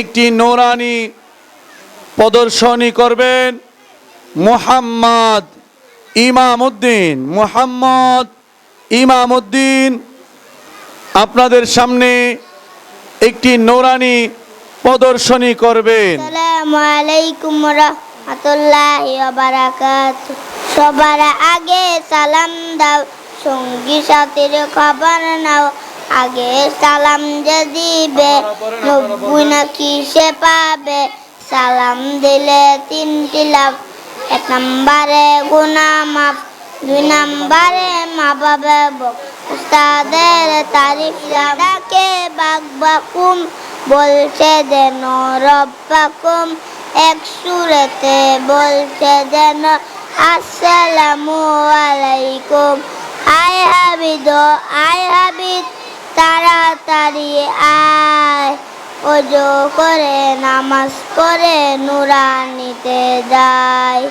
একটি নোরানি প্রদর্শনী করবেন মোহাম্মদ ইমামউদ্দিন মোহাম্মদ ইমামউদ্দিন আপনাদের সামনে একটি নোরানি প্রদর্শনী করবেন। আলাইকুম সবার আগে সালাম দাও, সঙ্গী সাথীর খবর নাও আগে সালাম যে দিবে নব্বই নাকি সে পাবে? সালাম দিলে তিনটি লাভ এক নম্বরে গুনা মাফ দুই নম্বরে মা বাবা উস্তাদের তারিফ ডাকে বাক বাকুম বলছে যেন রব্বাকুম। এক সুরেতে বলছে যেন আসসালামু আলাইকুম। আয় হাবিদ আই হাবিদ। তাড়াতাড়ি আয়। ওজো করে নামাজ করে নুরানিতে যায়